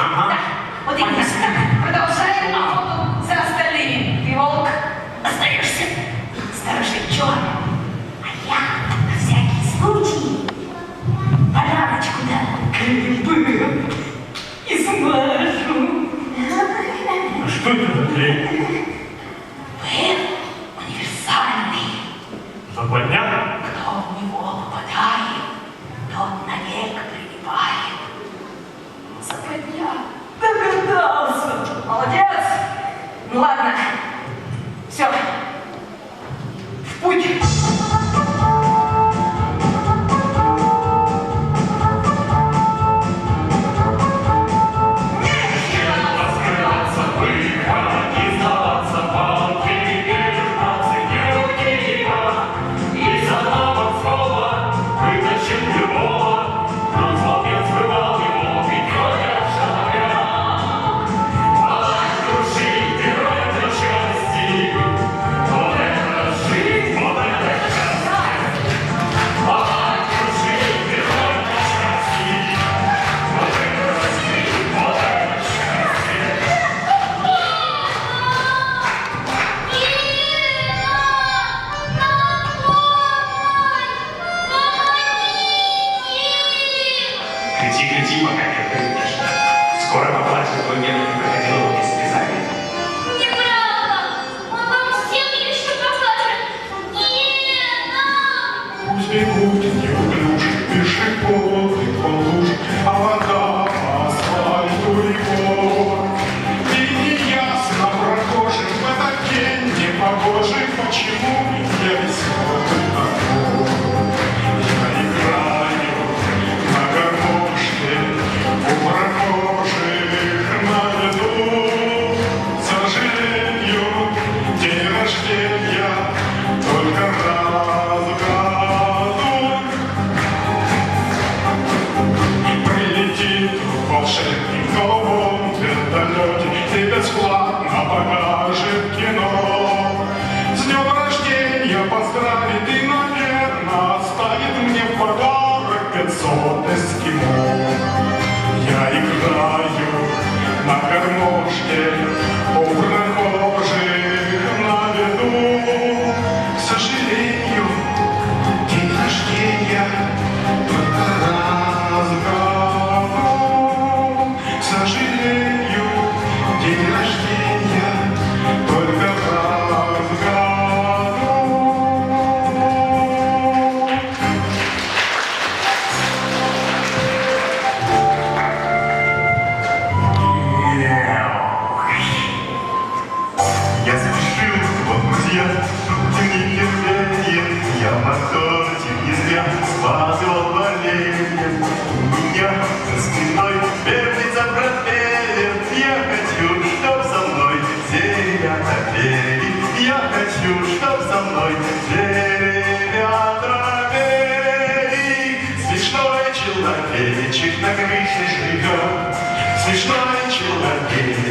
Ага. Да. Вот именно так. Продолжаем охоту за остальными. Ты, волк, остаешься. Старший черный. А я, на всякий случай, подарочку дам. Грибы. И смажу. А что это за клей? Вы универсальный. Западня? Кто в него попадает, тот навек صحتها его. Днем рождения поздравит и, наверное, оставит мне в подарок 500 эскимо. Я играю на гармошке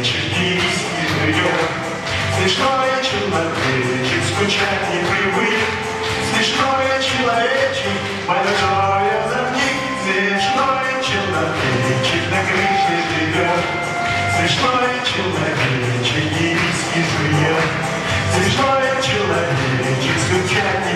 чернігівський прийом, смішнаючи на скучать і привик, смішнаючи на речі, бажає замнік, смішнаючи на речі, на криші живе, смішнаючи на речі, дівський живе, смішнаючи на скучать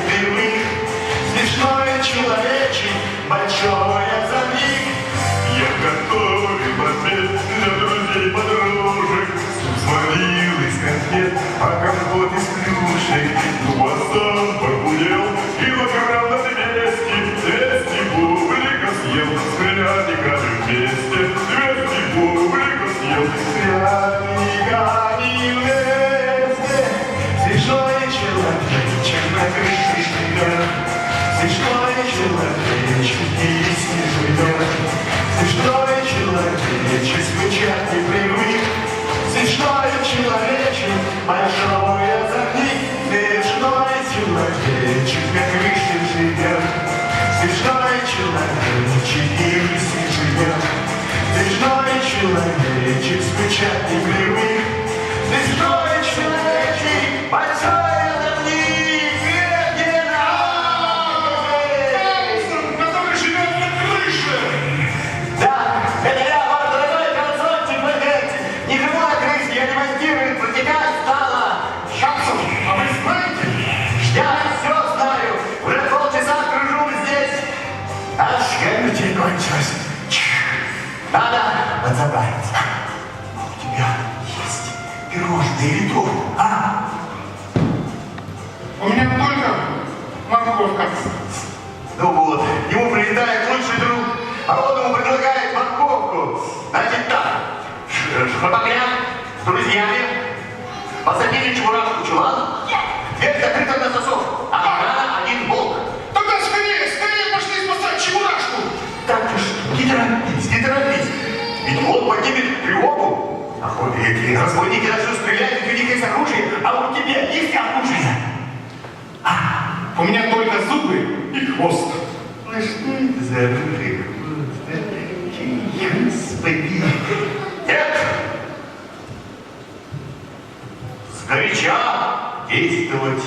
Великие разбойники начнут стрелять них есть оружие, а у тебя есть оружие? А, у меня только зубы и хвост. Ну что это за оружие? А? Господи! Нет! Сгоряча действовать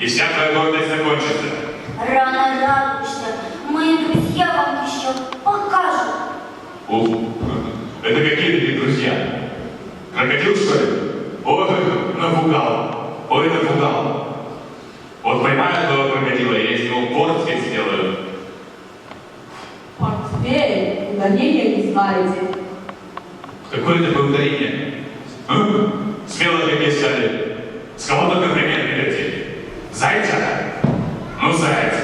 И вся гордость закончится. Рано радуешься. Мои друзья вам еще покажут. О, это какие такие друзья? Крокодил, что ли? О, напугал. Ой, напугал. Вот поймают этого крокодила, я из него портфель сделаю. Портфель? Ударения не знаете. Какое это было ударение? А? Смело, как я сказали. С кого только пример. Зайца? Ну, заяц.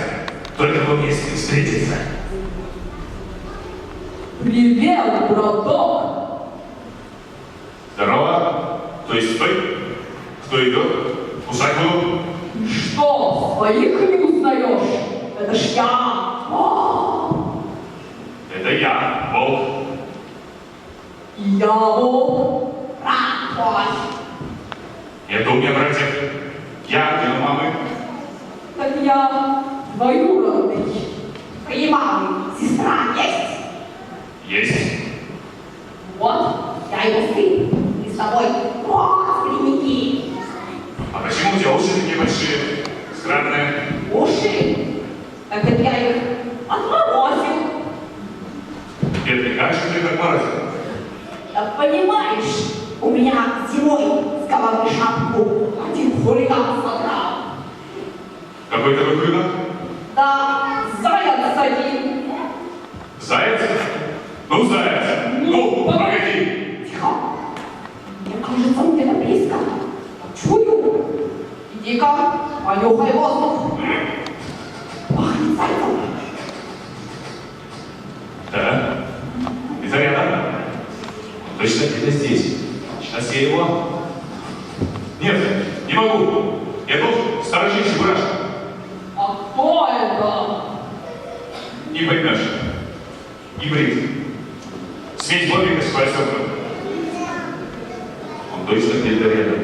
Только ним встретиться. Привет, браток. Здорово. То есть вы? Кто идет? Усадьбу? Что, своих не узнаешь? Это ж я. А, Это я, волк. Я волк. Брат твой. Нет у меня братьев. Я, у мамы. Так я двоюродный. Приемалый. Сестра есть? Есть. Вот, я его сын. И с тобой родственники. А почему у тебя уши такие большие? Странные. Уши. Так это я их отморозил. Бедный, как же ты так морозил? Так понимаешь, у меня зимой головы шапку один хулиган содрал. Какой такой хулиган? Да, заяц один. Заяц? Ну, заяц. Ну, погоди. Тихо. Мне кажется, он где-то близко. Чую. Иди-ка, понюхай воздух. Пахнет зайцем. Да. Из ряда. Точно где-то здесь. Сейчас я его... Нет, не могу. Я тут сторожить чебурашку. А кто это? Не поймешь. Гибрид. Смесь бобика с. Он точно где-то рядом.